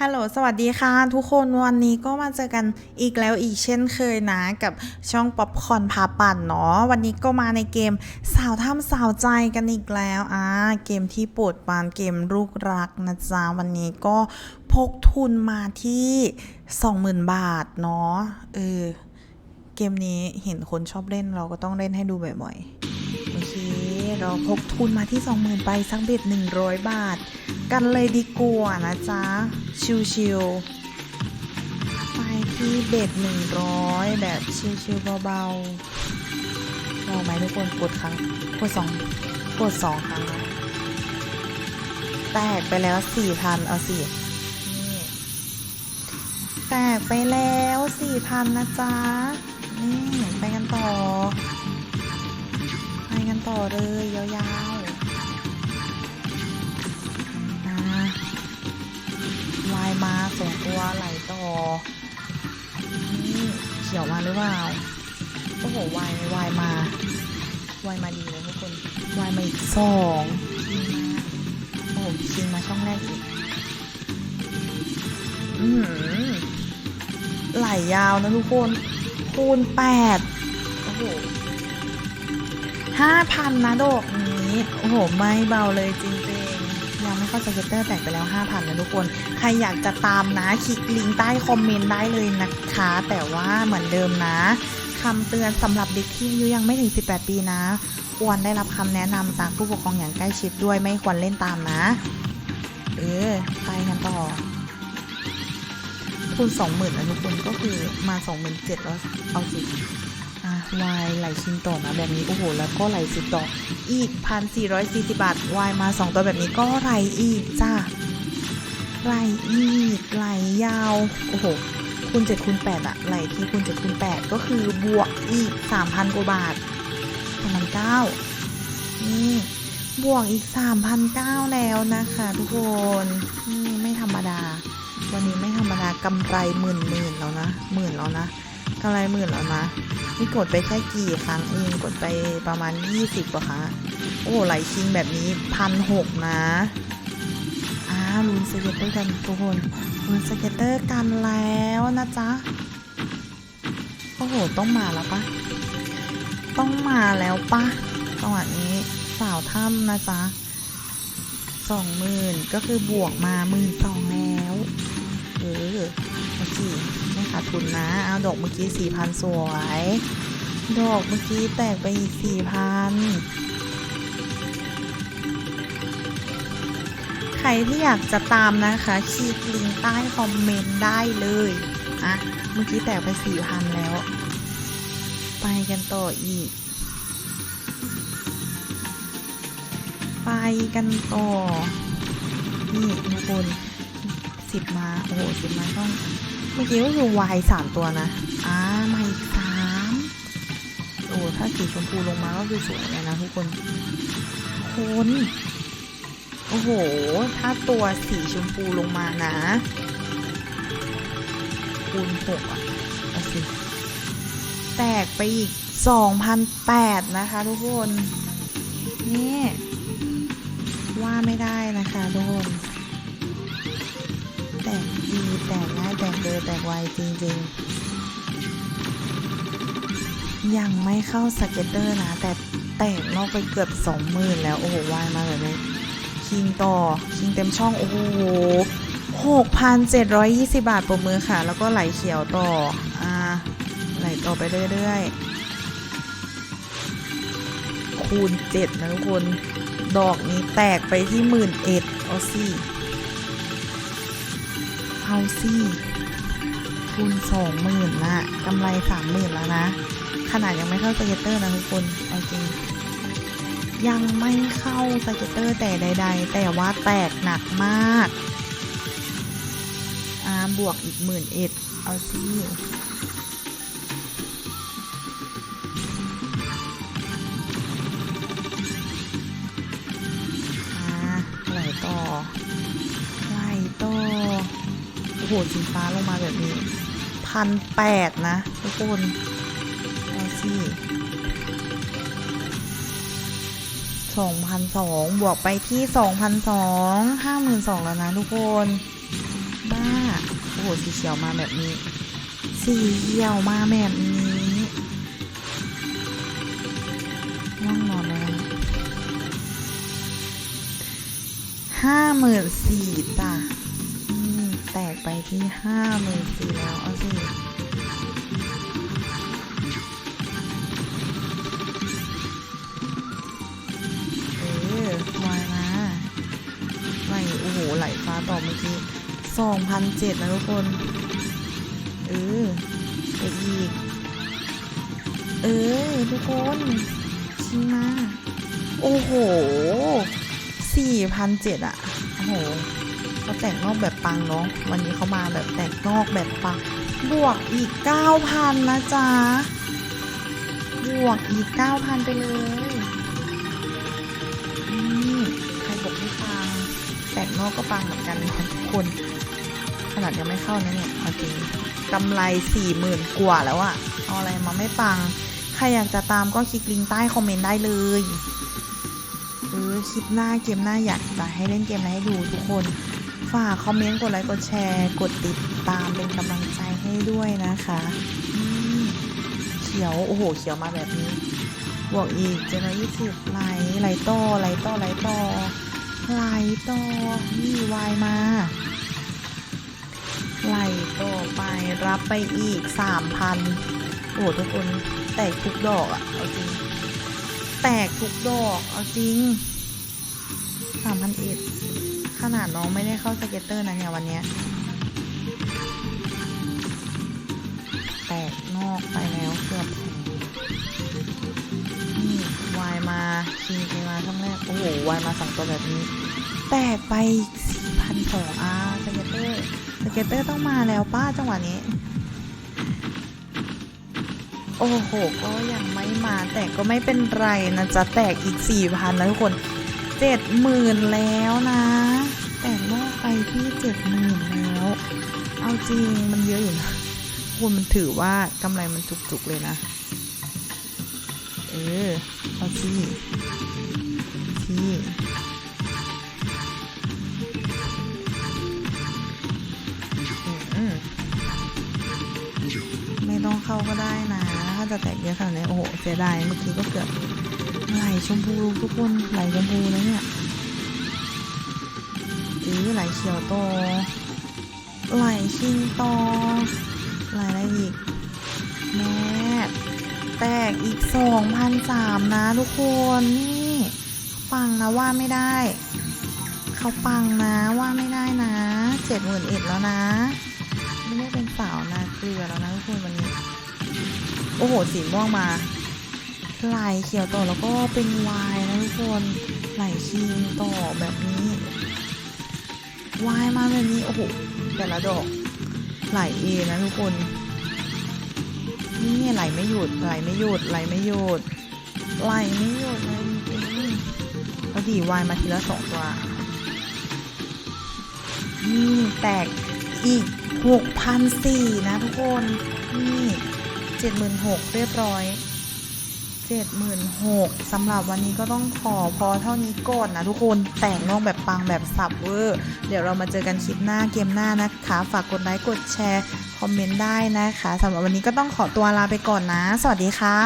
ฮัลโหล สวัสดีค่ะ ทุกคนวันนี้ก็มาเจอกันอีกแล้วอีกเช่นเคยนะ กับช่องป๊อปคอนพาปั่นเนาะวันนี้ก็มาในเกมสาวถ้ำสาวใจกันอีกแล้วอ่าเกมที่ปรดปานเกมลูกรักนะจ๊ะวันนี้ก็พกทุนมาที่ 20,000 บาทเนาะเออเกมนี้เห็นคนชอบเล่นเราก็ต้องเล่นให้ดูบ่อยๆ เราพกทุนมาที่ 20,000 ไปสักเบ็ด100 บาท กันเลยดีกว่านะจ๊ะ ชิวๆไปที่เบ็ด100 แบบชิวๆเบาๆลองไหมทุกคนกดครั้งกดสองกดสองครั้งแตกไปแล้ว4,000เอาสินี่แตกไปแล้ว4,000นะจ๊ะ นี่ ไปกันต่อ ต่อเลยยาวๆอ่าวายมาสองตัวไหลต่อ นี่เขียวมาหรือเปล่าโอ้โหวายวายมาวายมาดีเลยทุกคนวายมาอีกสองคิงมาโอ้โหคิงมาช่องแรกอีกอือหือไหลยาวนะทุกคน คูณแปดโอ้โห ห้าพันนะดอกนี้โอ้โหไม่เบาเลยจริงๆ ยังไม่เข้าสเกตเตอร์แตกไปแล้ว5,000นะทุกคน ใครอยากจะตามนะคลิกลิงก์ใต้คอมเมนต์ได้เลยนะคะ แต่ว่าเหมือนเดิมนะคำเตือนสำหรับเด็กที่อายุยังไม่ถึง 18 ปีนะ ควรได้รับคำแนะนำจากผู้ปกครองอย่างใกล้ชิดด้วยไม่ควรเล่นตามนะ เออไปกันต่อทุนสองหมื่นนะทุกคนก็คือมาสองหมื่นเจ็ดแล้วเอาสิ วายไหลชิงต่อนะแบบนี้ โอ้โห แล้วก็ไหลสิบต่ออีกพันสี่ร้อยสี่สิบาทวายมาสองตัวแบบนี้ก็ไหลอีกจ้าไหลอีกไหลยาว โอ้โหคูณเจ็ดคูณแปดอะไหลที่คูณเจ็ดคูณแปดก็คือบวกอีกสามพันกว่าบาทสามพันเก้านี่บวกอีกสามพันเก้าแล้วนะคะ ทุกคนนี่ไม่ธรรมดา วันนี้ไม่ธรรมดากำไรหมื่นหมื่นแล้วนะหมื่นแล้วนะ กำไรหมื่นแล้วนะนี่กดไปแค่กี่ครั้งเองกดไปประมาณ 20กว่าครั้งอะโอ้ไหลชิงแบบนี้พันหกนะอ้าลุนสเก็ตเตอร์กันทุกคนลุนสเก็ตเตอร์กันแล้วนะจ๊ะโอ้โหต้องมาแล้วปะต้องมาแล้วปะจังหวะนี้สาวถ้ำนะจ๊ะสองหมื่นก็คือบวกมาหมื่นสองแล้วเออ โอเคไม่ขาดทุนนะเอาดอกเมื่อกี้สี่พันสวย ดอกเมื่อกี้แตกไปอีกสี่พันใครที่อยากจะตามนะคะคลิกลิงก์ใต้คอมเมนต์ได้เลยอะเมื่อกี้แตกไปสี่พันแล้ว ไปกันต่ออีก ไปกันต่อ นี่ทุกคนสิบมา โอ้โหสิบมาต้อง เมื่อกี้ก็คือวายสามตัวนะ อ่ามาอีกสามโอ้ถ้าสีชมพูลงมาก็คือสวยเลยนะทุกคนคนโอ้โห ถ้าตัวสีชมพูลงมานะ คูณหกอะเอาสิแตกไปอีกสองพันแปดนะคะทุกคน นี่ ว่าไม่ได้นะคะทุกคน แตกดีแตกง่ายแตกเร็วแตกไวจริงๆ ยังไม่เข้าสเก็ตเตอร์นะ แต่แตกนอกไปเกือบสองหมื่นแล้ว โอ้โหวายมาแบบนี้คิงต่อ คิงเต็มช่อง โอ้โหหกพันเจ็ดร้อยยี่สิบาทปรบมือค่ะ แล้วก็ไหลเขียวต่อ อ่า ไหลต่อไปเรื่อยๆ คูณเจ็ดนะทุกคน ดอกนี้แตกไปที่หมื่นเอ็ดเอาสิ เอาสิทุนสองหมื่นนะกำไรสามหมื่นแล้วนะ ขนาดยังไม่เข้าสเก็ตเตอร์นะทุกคนเอาจริงยังไม่เข้าสเก็ตเตอร์แต่ใด ๆ แต่ว่าแตกหนักมากอ่าบวกอีกหมื่นเอ็ดเอาสิอ่าไหลต่อไหลต่อ โหสีฟ้าลงมาแบบนี้พันแปดนะทุกคนเอาสิสองพันสองบวกไปที่สองพันสองห้าหมื่นสองแล้วนะทุกคนได้หสีเขียวมาแบบนี้ สีเขียวมาแบบนี้ง่วงนอนแล้วห้าหมื่นสี่จ้ะ แตกไปที่ห้าหมื่นสี่แล้วเอาสิเออวายมาไหลโอ้โห ไหลฟ้าต่อเมื่อกี้สองพันเจ็ดนะทุกคน เออไปอีก เออ ทุกคนชิงมา โอ้โหสี่พันเจ็ดอะโอ้โห เขาแตกนอกแบบปังเนาะวันนี้เขามาแบบแตกนอกแบบปัง บวกอีกเก้าพันนะจ๊ะ บวกอีกเก้าพันไปเลยนี่ใครบอกไม่ปังแตกนอกก็ปังเหมือนกันนะทุกคน ขนาดยังไม่เข้านะเนี่ยเอาจริงกำไรสี่หมื่นกว่าแล้วอะเอาอะไรมาไม่ปัง ใครอยากจะตามก็คลิกลิงก์ใต้คอมเมนต์ได้เลยเออคลิปหน้าเกมหน้าอยากจะให้เล่นเกมอะไรให้ดูทุกคนากคอมเมนต์กดไลค์กดแชร์กดติดตามเป็นกำลังใจให้ด้วยนะคะเขียวโอ้โห เขียวมาแบบนี้บวกอีกเจ็ดร้อยยี่สิบไหลไหลต่อไหลต่อไหลต่อไหลต่อนี่วายมาไหลต่อไปรับไปอีกสามพันโอ้โหทุกคนแตกทุกดอกอะเอาจริง แตกทุกดอก เอาจริงสามพันเอ็ด ขนาดน้องไม่ได้เข้าสเก็ตเตอร์นะเนี่ยวันเนี้ยแตกนอกไปแล้วเกือบนี่วายมาคิงไปมาครั้งแรกโอ้โหวายมาสองตัวแบบนี้ แตกไปสี่พันสองอาสเก็ตเตอร์สเก็ตเตอร์ต้องมาแล้วป้าจังหวะนี้ โอ้โห ก็ยังไม่มาแต่ก็ไม่เป็นไรนะจะแตกอีกสี่พันนะทุกคนเจ็ดหมื่นแล้วนะ จ็ดหมื่นแล้ว เอาจริงมันเยอะอยู่นะคุณมันถือว่ากำไรมันจุกๆเลยนะ เออ เอาสิที่อืมไม่ต้องเข้าก็ได้นะ ถ้าจะแตกเยอะขนาดนี้โอ้โห เสียดาย เมื่อกี้ก็เกือบไหลชมพูทุกคนไหลชมพูแล้วเนี่ย อือไหลเขียวโตอไหลชิงโตอไหลอะไรอีก แม่แตกอีกสองพันสามนะทุกคนนี่ปังนะว่าไม่ได้ เขาปังนะว่าไม่ได้นะเจ็ดหมื่นเอ็ดแล้วนะไม่ได้เป็นสาวนาเกลือแล้วนะทุกคนวันนี้ โอ้โหสีม่วงมาไหลเขียวต่อแล้วก็เป็นวายนะทุกคนไหลคิงต่อแบบนี้ วายมาแบบนี้ โอ้โห แต่ละดอก ไหลเอนะทุกคน นี่ไหลไม่หยุด ไหลไม่หยุด ไหลไม่หยุด ไหลไม่หยุดเลยจริงๆเอาดีวายมาทีละสองตัว นี่แตกอีกหกพันสี่นะทุกคน นี่เจ็ดหมื่นหกเรียบร้อย เจ็ดหมื่นหกสำหรับวันนี้ก็ต้องขอพอเท่านี้ก่อนนะทุกคนแต่งนอกแบบปังแบบสับเวอร์เดี๋ยวเรามาเจอกันคลิปหน้าเกมหน้านะคะ ฝากกดไลค์กดแชร์ คอมเมนต์ได้นะคะสำหรับวันนี้ก็ต้องขอตัวลาไปก่อนนะ สวัสดีค่ะ